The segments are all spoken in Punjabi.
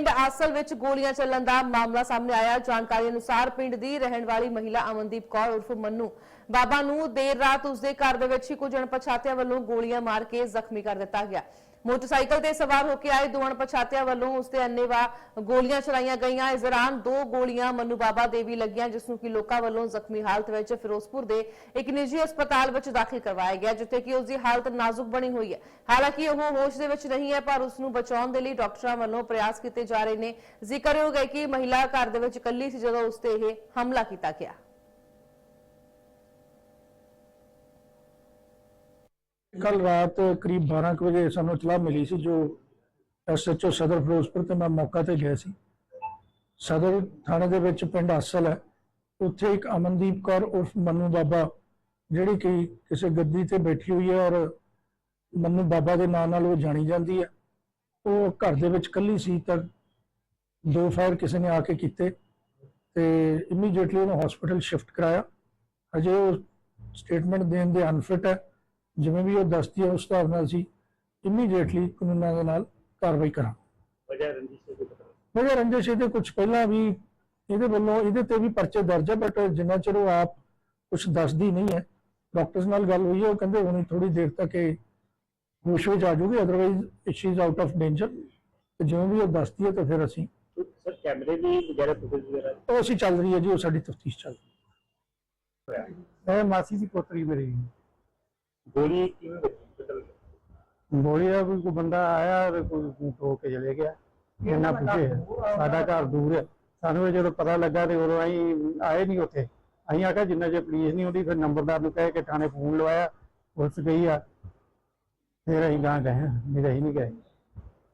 ਪਿੰਡ ਆਸਲ ਵਿੱਚ ਗੋਲੀਆਂ ਚੱਲਣ ਦਾ ਮਾਮਲਾ ਸਾਹਮਣੇ ਆਇਆ। ਜਾਣਕਾਰੀ ਅਨੁਸਾਰ ਪਿੰਡ ਦੀ ਰਹਿਣ ਵਾਲੀ ਮਹਿਲਾ ਅਮਨਦੀਪ ਕੌਰ ਉਰਫ ਮੰਨੂ ਬਾਬਾ ਨੂੰ ਦੇਰ ਰਾਤ ਉਸਦੇ ਘਰ ਦੇ ਵਿੱਚ ਹੀ ਕੁਝ ਅਣਪਛਾਤਿਆਂ ਵੱਲੋਂ ਗੋਲੀਆਂ ਮਾਰ ਕੇ ਜ਼ਖਮੀ ਕਰ ਦਿੱਤਾ ਗਿਆ। ਮੋਟਰਸਾਈਕਲ ਤੇ ਸਵਾਰ ਹੋ ਕੇ ਆਏ ਦੋ ਅਣਪਛਾਤਿਆਂ ਵੱਲੋਂ ਉਸਤੇ ਅੰਨੇਵਾਹ ਗੋਲੀਆਂ ਚਲਾਈਆਂ ਗਈਆਂ। ਇਸ ਦੌਰਾਨ ਦੋ ਗੋਲੀਆਂ ਮੰਨੂ ਬਾਬਾ ਦੇ ਵੀ ਲੱਗੀਆਂ, ਜਿਸ ਨੂੰ ਕਿ ਲੋਕਾਂ ਵੱਲੋਂ ਜ਼ਖਮੀ ਹਾਲਤ ਵਿੱਚ ਫਿਰੋਜ਼ਪੁਰ ਦੇ ਇੱਕ ਨਿੱਜੀ ਹਸਪਤਾਲ ਵਿੱਚ ਦਾਖਲ ਕਰਵਾਇਆ ਗਿਆ, ਜਿੱਥੇ ਕਿ ਉਸ ਦੀ ਹਾਲਤ ਨਾਜ਼ੁਕ ਬਣੀ ਹੋਈ ਹੈ। ਹਾਲਾਂਕਿ ਉਹ ਹੋਸ਼ ਦੇ ਵਿੱਚ ਨਹੀਂ ਹੈ, ਪਰ ਉਸ ਨੂੰ ਬਚਾਉਣ ਦੇ ਲਈ ਡਾਕਟਰਾਂ ਵੱਲੋਂ ਪ੍ਰਯਾਸ ਕੀਤੇ ਜਾ ਰਹੇ ਨੇ। ਜ਼ਿਕਰਯੋਗ ਹੈ ਕਿ ਮਹਿਲਾ ਘਰ ਦੇ ਵਿੱਚ ਇਕੱਲੀ ਸੀ ਜਦੋਂ ਉਸ ਤੇ ਇਹ ਹਮਲਾ ਕੀਤਾ ਗਿਆ। ਕੱਲ ਰਾਤ ਕਰੀਬ 12 ਕੁ ਵਜੇ ਸਾਨੂੰ ਇਤਲਾਹ ਮਿਲੀ ਸੀ, ਜੋ ਐਸਐਚਓ ਸਦਰ ਫਿਰੋਜ਼ਪੁਰ ਤੇ ਮੈਂ ਮੌਕਾ ਤੇ ਗਿਆ ਸੀ। ਸਦਰ ਥਾਣੇ ਦੇ ਵਿੱਚ ਪਿੰਡ ਅਸਲ ਹੈ। ਉੱਥੇ ਇੱਕ ਅਮਨਦੀਪ ਕੌਰ ਉਰਫ ਮੰਨੂ ਬਾਬਾ, ਜਿਹੜੀ ਕਿ ਕਿਸੇ ਗੱਦੀ ਤੇ ਬੈਠੀ ਹੋਈ ਹੈ ਔਰ ਮੰਨੂ ਬਾਬਾ ਦੇ ਨਾਂ ਨਾਲ ਉਹ ਜਾਣੀ ਜਾਂਦੀ ਹੈ। ਉਹ ਘਰ ਦੇ ਵਿੱਚ ਇਕੱਲੀ ਸੀ ਤਾਂ ਦੋ ਫਾਇਰ ਕਿਸੇ ਨੇ ਆ ਕੇ ਕੀਤੇ ਤੇ ਇਮੀਡੀਏਟਲੀ ਉਹਨੂੰ ਹਸਪੀਟਲ ਸ਼ਿਫਟ ਕਰਾਇਆ। ਅਜੇ ਉਹ ਸਟੇਟਮੈਂਟ ਦੇਣ ਦੇ ਅਨਫਿਟ ਹੈ। ਜਿਵੇਂ ਵੀ ਉਹ ਦੱਸਦੀ ਹੈ ਉਸ ਹਿਸਾਬ ਨਾਲ ਅਸੀਂ ਇਮੀਡੀਏਟਲੀ ਕਾਨੂੰਨਾਂ ਦੇ ਨਾਲ ਕਾਰਵਾਈ ਕਰਾਂ ਵਜ੍ਹਾ ਰੰਜਿਸ਼ ਦੇ ਪਤਾ ਵਜ੍ਹਾ ਰੰਜਿਸ਼ ਇਹਦੇ ਕੁਝ ਪਹਿਲਾਂ ਵੀ ਇਹਦੇ ਵੱਲੋਂ ਇਹਦੇ ਤੇ ਵੀ ਪਰਚੇ ਦਰਜ ਹੈ ਬਟ ਜਿੰਨਾ ਚਿਰ ਉਹ ਆਪ ਕੁਝ ਦੱਸਦੀ ਨਹੀਂ ਹੈ ਡਾਕਟਰਸ ਨਾਲ ਗੱਲ ਹੋਈ ਹੈ ਉਹ ਕਹਿੰਦੇ ਹੁਣੀ ਥੋੜੀ ਦੇਰ ਤੱਕ ਇਹ ਹੋਸ਼ ਵਿੱਚ ਆ ਜਾਊਗੀ otherwise she is out of danger ਤੇ ਜਿਵੇਂ ਵੀ ਉਹ ਦੱਸਦੀ ਹੈ ਤਾਂ ਫਿਰ ਅਸੀਂ ਸਰ ਕੈਮਰੇ ਦੀ ਵਗੈਰਾ ਫੁਟੇਜ ਵਗੈਰਾ? ਉਹ ਅਸੀਂ ਚੱਲ ਰਹੀ ਹੈ ਜੀ ਉਹ ਸਾਡੀ ਤਫਤੀਸ਼ ਚੱਲ ਰਹੀ ਹੈ ਇਹ ਮਾਸੀ ਦੀ ਪੋਤਰੀ ਮੇਰੀ। ਗੋਲੀ ਕਿਵੇਂ ਵੱਜੀ ਪਤਾ ਲੱਗਾ ਬੋਲੀ ਦਾ ਕੋਈ ਕੋਈ ਬੰਦਾ ਆਇਆ ਤੇ ਕੋਈ ਟੋ ਕੇ ਚਲੇ ਗਿਆ ਇਹਨਾਂ ਪੁੱਛੇ ਸਾਡਾ ਘਰ ਦੂਰ ਹੈ ਸਾਨੂੰ ਇਹ ਜਦੋਂ ਪਤਾ ਲੱਗਾ ਤੇ ਉਦੋਂ ਅਸੀਂ ਆਏ ਨਹੀਂ ਉੱਥੇ ਅਸੀਂ ਆਖਿਆ ਜਿੰਨਾ ਜੇ ਪੁਲਿਸ ਨਹੀਂ ਹੁੰਦੀ ਫਿਰ ਨੰਬਰਦਾਰ ਨੂੰ ਕਹਿ ਕੇ ਥਾਣੇ ਫੋਨ ਲਵਾਇਆ ਪੁਲਿਸ ਗਈ ਆ ਫਿਰ ਅਸੀਂ ਗਾਂ ਗਏ ਨਹੀਂ ਅਸੀਂ ਨਹੀਂ ਗਏ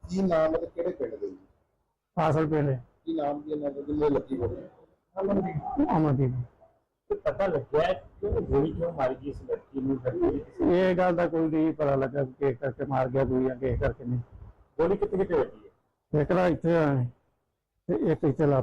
ਕੀ ਨਾਮ ਹੈ ਤੇ ਕਿਹੜੇ ਪਿੰਡ ਦੇ ਜੀ? ਫਾਸਲ ਪਿੰਡ ਕੀ ਨਾਮ ਕੀ ਇਹਨਾਂ ਦੇ ਜਿੰਨੇ ਲੱਗੀ ਹੋਈ ਅਮਨਦੀਪ ਤੇ ਪਤਾ ਲੱਗਿਆ ਕਿ ਉਹ ਗੋਲੀ ਕਿਉਂ ਮਾਰੀ ਗਈ ਇਸ ਲੜਕੀ ਨੂੰ? ਲੜਕੀ ਦੀ ਕਿਸੇ- ਇਹ ਗੱਲ ਦਾ ਕੋਈ ਨਹੀਂ ਪਤਾ ਲੱਗਾ ਕਿ ਕਿਸ ਕਰਕੇ ਮਾਰ ਗਿਆ ਕੋਈ ਜਾਂ ਕਿਸ ਕਰਕੇ ਨਹੀਂ। ਗੋਲੀ ਕਿੱਥੇ ਕਿੱਥੇ ਵੱਜੀ ਹੈ? ਇੱਕ ਤਾਂ ਇੱਥੇ ਆ ਤੇ ਇੱਕ ਇੱਥੇ ਲੱਤ